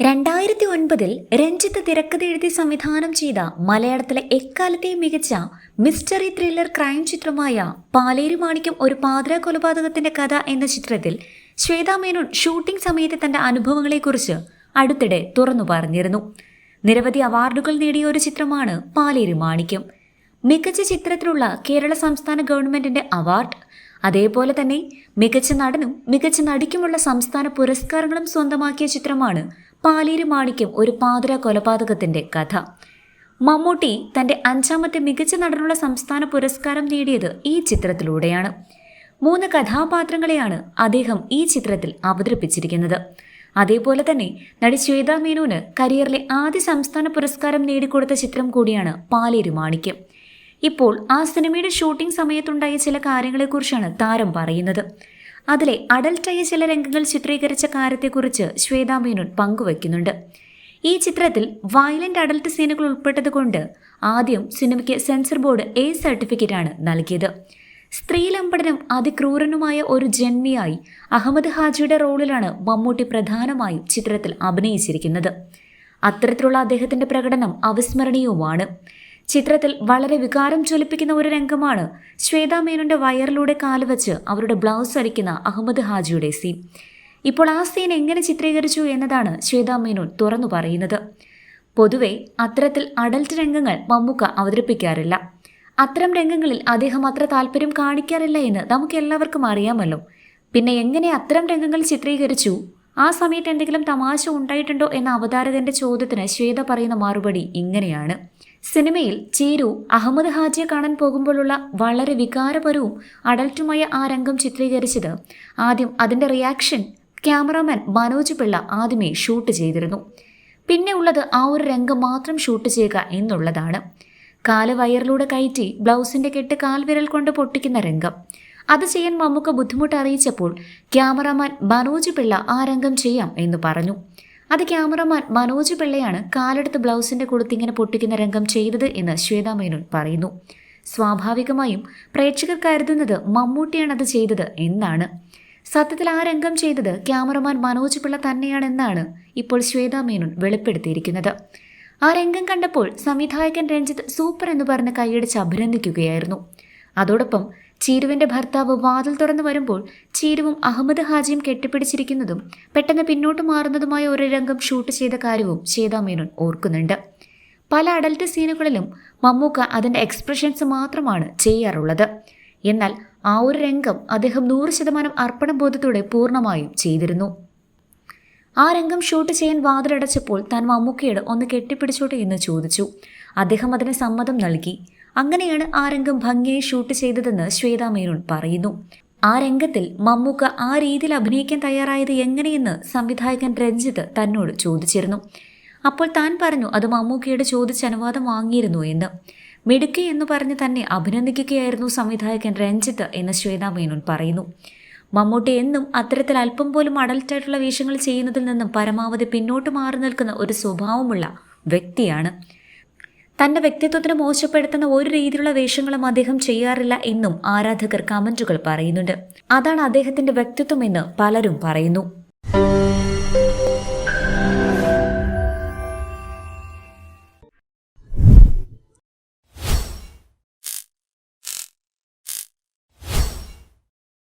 രണ്ടായിരത്തി ഒൻപതിൽ രഞ്ജിത്ത് തിരക്കഥ എഴുതി സംവിധാനം ചെയ്ത മലയാളത്തിലെ എക്കാലത്തെയും മികച്ച മിസ്റ്ററി ത്രില്ലർ ക്രൈം ചിത്രമായ പാലേരി മാണിക്യം ഒരു പാതിര കൊലപാതകത്തിന്റെ കഥ എന്ന ചിത്രത്തിൽ ശ്വേതാ മേനോൻ ഷൂട്ടിംഗ് സമയത്തെ തന്റെ അനുഭവങ്ങളെക്കുറിച്ച് അടുത്തിടെ തുറന്നു പറഞ്ഞിരുന്നു. നിരവധി അവാർഡുകൾ നേടിയ ഒരു ചിത്രമാണ് പാലേരി മാണിക്യം. മികച്ച ചിത്രത്തിലുള്ള കേരള സംസ്ഥാന ഗവൺമെന്റിന്റെ അവാർഡ് അതേപോലെ തന്നെ മികച്ച നടനും മികച്ച നടിക്കുമുള്ള സംസ്ഥാന പുരസ്കാരങ്ങളും സ്വന്തമാക്കിയ ചിത്രമാണ് പാലേരി മാണിക്യം ഒരു പാതിര കൊലപാതകത്തിന്റെ കഥ. മമ്മൂട്ടി തന്റെ അഞ്ചാമത്തെ മികച്ച നടനുള്ള സംസ്ഥാന പുരസ്കാരം നേടിയത് ഈ ചിത്രത്തിലൂടെയാണ്. മൂന്ന് കഥാപാത്രങ്ങളെയാണ് അദ്ദേഹം ഈ ചിത്രത്തിൽ അവതരിപ്പിച്ചിരിക്കുന്നത്. അതേപോലെ തന്നെ നടി ശ്വേതാ മേനോന് കരിയറിലെ ആദ്യ സംസ്ഥാന പുരസ്കാരം നേടിക്കൊടുത്ത ചിത്രം കൂടിയാണ് പാലേരി മാണിക്യം. ഇപ്പോൾ ആ സിനിമയുടെ ഷൂട്ടിംഗ് സമയത്തുണ്ടായ ചില കാര്യങ്ങളെക്കുറിച്ചാണ് താരം പറയുന്നത്. അതിലെ അഡൽട്ടായ ചില രംഗങ്ങൾ ചിത്രീകരിച്ച കാര്യത്തെക്കുറിച്ച് ശ്വേതാ മേനോൻ പങ്കുവയ്ക്കുന്നുണ്ട് ഈ ചിത്രത്തിൽ വയലന്റ് അഡൽട്ട് സീനുകൾ ഉൾപ്പെട്ടതുകൊണ്ട് ആദ്യം സിനിമയ്ക്ക് സെൻസർ ബോർഡ് എ സർട്ടിഫിക്കറ്റാണ് നൽകിയത്. സ്ത്രീലമ്പടനും അതിക്രൂരനുമായ ഒരു ജന്മിയായി അഹമ്മദ് ഹാജിയുടെ റോളിലാണ് മമ്മൂട്ടി പ്രധാനമായും ചിത്രത്തിൽ അഭിനയിച്ചിരിക്കുന്നത്. അത്തരത്തിലുള്ള അദ്ദേഹത്തിന്റെ പ്രകടനം അവിസ്മരണീയവുമാണ്. ചിത്രത്തിൽ വളരെ വികാരം ചൊലിപ്പിക്കുന്ന ഒരു രംഗമാണ് ശ്വേതാ മേനോന്റെ വയറിലൂടെ കാലുവച്ച് അവരുടെ ബ്ലൗസ് അരിക്കുന്ന അഹമ്മദ് ഹാജിയുടെ സീൻ ഇപ്പോൾ ആ സീൻ എങ്ങനെ ചിത്രീകരിച്ചു എന്നതാണ് ശ്വേതാ മേനോൻ തുറന്നു പറയുന്നത്. പൊതുവെ അത്തരത്തിൽ അഡൽട്ട് രംഗങ്ങൾ മമ്മൂക്ക അവതരിപ്പിക്കാറില്ല. അത്തരം രംഗങ്ങളിൽ അദ്ദേഹം അത്ര താല്പര്യം കാണിക്കാറില്ല എന്ന് നമുക്ക് എല്ലാവർക്കും അറിയാമല്ലോ. പിന്നെ എങ്ങനെ അത്തരം രംഗങ്ങൾ ചിത്രീകരിച്ചു? ആ സമയത്ത് എന്തെങ്കിലും തമാശ ഉണ്ടായിട്ടുണ്ടോ എന്ന അവതാരകന്റെ ചോദ്യത്തിന് ശ്വേത പറയുന്ന മറുപടി ഇങ്ങനെയാണ്. സിനിമയിൽ ചേരു അഹമ്മദ് ഹാജിയെ കാണാൻ പോകുമ്പോഴുള്ള വളരെ വികാരപരവും അഡൽട്ടുമായ ആ രംഗം ചിത്രീകരിച്ചത് ആദ്യം അതിന്റെ റിയാക്ഷൻ ക്യാമറാമാൻ മനോജ് പിള്ള ആദ്യമേ ഷൂട്ട് ചെയ്തിരുന്നു. പിന്നെ ഉള്ളത് ആ ഒരു രംഗം മാത്രം ഷൂട്ട് ചെയ്യുക എന്നുള്ളതാണ്. കാൽ വയറിലൂടെ കയറ്റി ബ്ലൗസിന്റെ കെട്ട് കാൽവിരൽ കൊണ്ട് പൊട്ടിക്കുന്ന രംഗം. അത് ചെയ്യാൻ മമ്മൂക്ക ബുദ്ധിമുട്ട് അറിയിച്ചപ്പോൾ ക്യാമറാമാൻ മനോജ് പിള്ള ആ രംഗം ചെയ്യാം എന്ന് പറഞ്ഞു. അത് ക്യാമറമാൻ മനോജ് പിള്ളയാണ് കാലെടുത്ത് ബ്ലൗസിന്റെ കൊടുത്തിങ്ങനെ പൊട്ടിക്കുന്ന രംഗം ചെയ്തത് എന്ന് ശ്വേതാ മേനോൻ പറയുന്നു. സ്വാഭാവികമായും പ്രേക്ഷകർ കരുതുന്നത് മമ്മൂട്ടിയാണ് അത് ചെയ്തത് എന്നാണ്. സത്യത്തിൽ ആ രംഗം ചെയ്തത് ക്യാമറമാൻ മനോജ് പിള്ള തന്നെയാണെന്നാണ് ഇപ്പോൾ ശ്വേതാ മേനോൻ വെളിപ്പെടുത്തിയിരിക്കുന്നത്. ആ രംഗം കണ്ടപ്പോൾ സംവിധായകൻ രഞ്ജിത്ത് സൂപ്പർ എന്ന് പറഞ്ഞ് കൈയടിച്ച് അഭിനന്ദിക്കുകയായിരുന്നു. അതോടൊപ്പം ചീരുവിന്റെ ഭർത്താവ് വാതിൽ തുറന്നു വരുമ്പോൾ ചീരുവും അഹമ്മദ് ഹാജിയും കെട്ടിപ്പിടിച്ചിരിക്കുന്നതും പെട്ടെന്ന് പിന്നോട്ട് മാറുന്നതുമായ ഒരു രംഗം ഷൂട്ട് ചെയ്ത കാര്യവും ശ്വേതാ മേനോൻ ഓർക്കുന്നുണ്ട്. പല അഡൽട്ട് സീനുകളിലും മമ്മൂക്ക അതിന്റെ എക്സ്പ്രഷൻസ് മാത്രമാണ് ചെയ്യാറുള്ളത്. എന്നാൽ ആ ഒരു രംഗം അദ്ദേഹം നൂറ് ശതമാനം അർപ്പണബോധത്തോടെ പൂർണമായും ചെയ്തിരുന്നു. ആ രംഗം ഷൂട്ട് ചെയ്യാൻ വാതിലടച്ചപ്പോൾ താൻ മമ്മൂക്കയോട് ഒന്ന് കെട്ടിപ്പിടിച്ചോട്ടെ എന്ന് ചോദിച്ചു. അദ്ദേഹം അതിന് സമ്മതം നൽകി. അങ്ങനെയാണ് ആ രംഗം ഭംഗിയായി ഷൂട്ട് ചെയ്തതെന്ന് ശ്വേതാ മേനോൻ പറയുന്നു. ആ രംഗത്തിൽ മമ്മൂക്ക ആ രീതിയിൽ അഭിനയിക്കാൻ തയ്യാറായത് എങ്ങനെയെന്ന് സംവിധായകൻ രഞ്ജിത്ത് തന്നോട് ചോദിച്ചിരുന്നു. അപ്പോൾ താൻ പറഞ്ഞു അത് മമ്മൂക്കയുടെ ചോദിച്ച് അനുവാദം വാങ്ങിയിരുന്നു എന്ന്. മിടുക്കി എന്ന് പറഞ്ഞ് തന്നെ അഭിനന്ദിക്കുകയായിരുന്നു സംവിധായകൻ രഞ്ജിത്ത് എന്ന് ശ്വേതാ മേനോൻ പറയുന്നു. മമ്മൂട്ടി എന്നും അത്തരത്തിൽ അല്പം പോലും അഡൽട്ടായിട്ടുള്ള വേഷങ്ങൾ ചെയ്യുന്നതിൽ നിന്നും പരമാവധി പിന്നോട്ട് മാറി നിൽക്കുന്ന ഒരു സ്വഭാവമുള്ള വ്യക്തിയാണ്. തന്റെ വ്യക്തിത്വത്തിന് മോശപ്പെടുത്തുന്ന ഒരു രീതിയിലുള്ള വേഷങ്ങളും അദ്ദേഹം ചെയ്യാറില്ല എന്നും ആരാധകർ കമന്റുകൾ പറയുന്നുണ്ട്. അതാണ് അദ്ദേഹത്തിന്റെ വ്യക്തിത്വം എന്ന് പലരും പറയുന്നു.